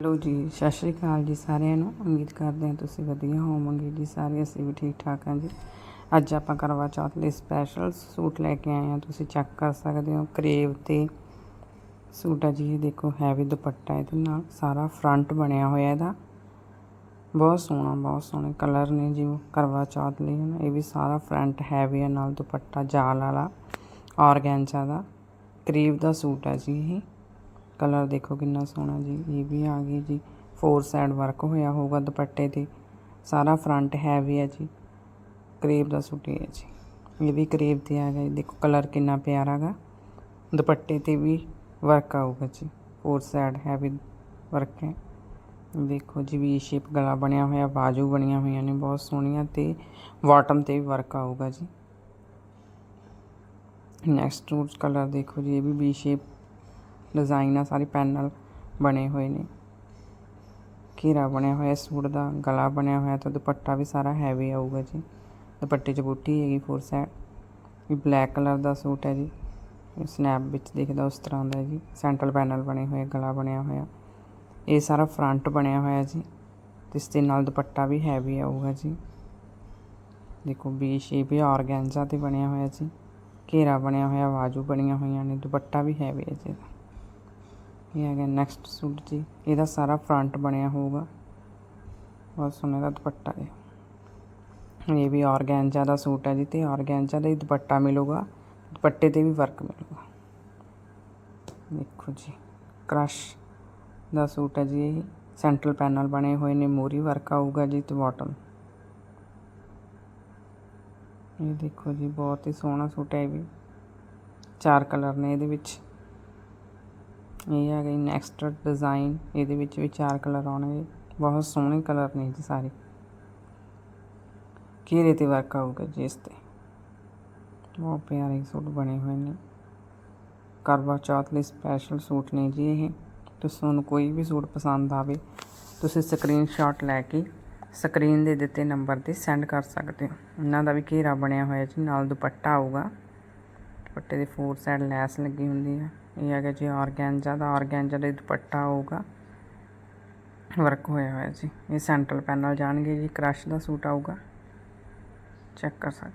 Hello ਜੀ, ਸਤਿ ਸ਼੍ਰੀ ਅਕਾਲ ਜੀ ਸਾਰਿਆਂ ਨੂੰ। ਉਮੀਦ ਕਰਦੇ ਹਾਂ ਤੁਸੀਂ ਵਧੀਆ ਹੋਵੋਗੇ ਜੀ। ਸਾਰੇ ਅਸੀਂ ਵੀ ਠੀਕ ਠਾਕ ਹਾਂ ਜੀ। ਅੱਜ ਆਪਾਂ ਕਰਵਾ ਚੌਥ ਲਈ ਸਪੈਸ਼ਲ ਸੂਟ ਲੈ ਕੇ ਆਏ ਹਾਂ। ਤੁਸੀਂ ਚੈੱਕ ਕਰ ਸਕਦੇ ਹੋ, ਕਰੇਵ ਤੇ ਸੂਟ ਆ ਜੀ। ਇਹ ਦੇਖੋ ਹੈਵੀ ਦੁਪੱਟਾ ਇਹਦੇ ਨਾਲ। ਸਾਰਾ ਫਰੰਟ ਬਣਿਆ ਹੋਇਆ ਇਹਦਾ। ਬਹੁਤ ਸੋਹਣਾ, ਬਹੁਤ ਸੋਹਣੇ ਕਲਰ ਨੇ ਜੀ ਕਰਵਾ ਚੌਥ ਲਈ। ਹੁਣ ਇਹ ਵੀ ਸਾਰਾ ਫਰੰਟ ਹੈਵੀ ਹੈ ਨਾਲ ਦੁਪੱਟਾ ਜਾਲ ਵਾਲਾ, ਔਰਗੈਂਜਾ ਦਾ। ਕਰੇਵ ਦਾ ਸੂਟ ਆ ਜੀ ਇਹ। ਕਲਰ ਦੇਖੋ ਕਿੰਨਾ ਸੋਹਣਾ ਜੀ, ਇਹ ਵੀ ਆ ਗਈ ਜੀ। ਫੋਰ ਸਾਈਡ ਵਰਕ ਹੋਇਆ ਹੋਊਗਾ ਦੁਪੱਟੇ ਤੇ। ਸਾਰਾ ਫਰੰਟ ਹੈਵੀ ਹੈ ਜੀ। ਕਰੇਬ ਦਾ ਸੂਟ ਹੈ ਜੀ। ਇਹ ਵੀ ਕਰੇਬ ਤੇ ਆ ਗਿਆ ਜੀ। ਦੇਖੋ ਕਲਰ ਕਿੰਨਾ ਪਿਆਰਾ ਗਾ। ਦੁਪੱਟੇ ਤੇ ਵੀ ਵਰਕ ਆਊਗਾ ਜੀ। ਫੋਰ ਸਾਈਡ ਹੈਵੀ ਵਰਕ ਹੈ। ਦੇਖੋ ਜੀ ਵੀ ਸ਼ੇਪ ਗਲਾ ਬਣਿਆ ਹੋਇਆ, ਬਾਜੂ ਬਣੀਆਂ ਹੋਈਆਂ ਨੇ, ਬਹੁਤ ਸੋਹਣੀਆਂ ਤੇ ਬਾਟਮ ਤੇ ਵੀ ਵਰਕ ਆਊਗਾ ਜੀ। ਨੈਕਸਟ ਰੂਟ ਕਲਰ ਦੇਖੋ ਜੀ, ਇਹ ਵੀ ਵੀ ਸ਼ੇਪ ਡਿਜ਼ਾਈਨ ਆ, ਸਾਰੇ ਪੈਨਲ ਬਣੇ ਹੋਏ ਨੇ। ਘੇਰਾ ਬਣਿਆ ਹੋਇਆ, ਸੂਟ ਦਾ ਗਲਾ ਬਣਿਆ ਹੋਇਆ, ਤਾਂ ਦੁਪੱਟਾ ਵੀ ਸਾਰਾ ਹੈਵੀ ਆਊਗਾ ਜੀ। ਦੁਪੱਟੇ 'ਚ ਬੂਟੀ ਹੈਗੀ ਫੋਰ ਸਾਈਡ ਇਹ ਬਲੈਕ ਕਲਰ ਦਾ ਸੂਟ ਹੈ ਜੀ। ਸਨੈਪ ਵਿੱਚ ਦਿਖਦਾ ਉਸ ਤਰ੍ਹਾਂ ਦਾ ਜੀ। ਸੈਂਟਰਲ ਪੈਨਲ ਬਣੇ ਹੋਏ, ਗਲਾ ਬਣਿਆ ਹੋਇਆ। ਇਹ ਸਾਰਾ ਫਰੰਟ ਬਣਿਆ ਹੋਇਆ ਜੀ। ਇਸ ਦੇ ਨਾਲ ਦੁਪੱਟਾ ਵੀ ਹੈਵੀ ਆਊਗਾ ਜੀ। ਦੇਖੋ ਵੀ ਸ਼ੇਪ ਹੈ ਆਰਗੈਂਜ਼ਾ ਤੇ ਬਣਿਆ ਹੋਇਆ ਜੀ। ਘੇਰਾ ਬਣਿਆ ਹੋਇਆ ਬਾਜੂ ਬਣੀਆਂ ਹੋਈਆਂ ਨੇ। ਦੁਪੱਟਾ ਵੀ ਹੈਵੀ ਹੈ ਜੀ ਇਹ ਹੈਗਾ ਨੈਕਸਟ ਸੂਟ ਜੀ। ਇਹਦਾ ਸਾਰਾ ਫਰੰਟ ਬਣਿਆ ਹੋਊਗਾ। ਬਹੁਤ ਸੋਹਣਾ ਦਾ ਦੁਪੱਟਾ ਹੈ ਇਹ ਵੀ ਆਰਗੈਂਜਾ ਦਾ ਸੂਟ ਹੈ ਜੀ ਤੇ ਆਰਗੈਂਜਾ ਦਾ ਹੀ ਦੁਪੱਟਾ ਮਿਲੂਗਾ। ਦੁਪੱਟੇ ਤੇ ਵੀ ਵਰਕ ਮਿਲੂਗਾ। ਦੇਖੋ ਜੀ ਕ੍ਰਸ਼ ਦਾ ਸੂਟ ਹੈ ਜੀ ਇਹ। ਸੈਂਟਰਲ ਪੈਨਲ ਬਣੇ ਹੋਏ ਨੇ, ਮੋਰੀ ਵਰਕ ਆਊਗਾ ਜੀ ਤੇ ਬਾਟਮ ਇਹ ਦੇਖੋ ਜੀ, ਬਹੁਤ ਹੀ ਸੋਹਣਾ ਸੂਟ ਹੈ ਇਹ ਵੀ। ਚਾਰ ਕਲਰ ਨੇ ਇਹਦੇ ਵਿੱਚ। ਇਹ ਆ ਗਈ ਨੈਕਸਟ ਡਿਜ਼ਾਈਨ ਇਹਦੇ ਵਿੱਚ ਵੀ ਚਾਰ ਕਲਰ ਆਉਣਗੇ। ਬਹੁਤ ਸੋਹਣੇ ਕਲਰ ਨੇ ਜੀ ਸਾਰੇ। ਘੇਰੇ ਤੇ ਵਰਕ ਆਊਗਾ ਜੀ ਇਸ ਤੇ। ਬਹੁਤ ਪਿਆਰੇ ਸੂਟ ਬਣੇ ਹੋਏ ਨੇ। ਕਰਵਾ ਚੌਥ ਲਈ ਸਪੈਸ਼ਲ ਸੂਟ ਨੇ ਜੀ ਇਹ। ਤੁਸੀਂ ਤੁਹਾਨੂੰ ਕੋਈ ਵੀ ਸੂਟ ਪਸੰਦ ਆਵੇ, ਤੁਸੀਂ ਸਕਰੀਨਸ਼ਾਟ ਲੈ ਕੇ ਸਕਰੀਨ ਦੇ ਦਿੱਤੇ ਨੰਬਰ ਤੇ ਸੈਂਡ ਕਰ ਸਕਦੇ ਹੋ। ਇਹਨਾਂ ਦਾ ਵੀ ਘੇਰਾ ਬਣਿਆ ਹੋਇਆ ਜੀ, ਨਾਲ ਦੁਪੱਟਾ ਆਊਗਾ। ਦੁਪੱਟੇ ਦੇ ਫੋਰ ਸਾਈਡ ਲੈਸ ਲੱਗੀ ਹੁੰਦੀ ਹੈ ਇਹ ਹੈਗਾ ਜੀ ਆਰਗੈਂਜਾ ਦਾ ਆਰਗੈਂਜਾ ਦੇ ਦੁਪੱਟਾ ਆਊਗਾ ਵਰਕ ਹੋਇਆ ਹੋਇਆ ਜੀ। ਇਹ ਸੈਂਟਰਲ ਪੈਨਲ ਜਾਣਗੇ ਜੀ, ਕ੍ਰਸ਼ ਦਾ ਸੂਟ ਆਊਗਾ। ਚੈੱਕ ਕਰ ਸਕਦੇ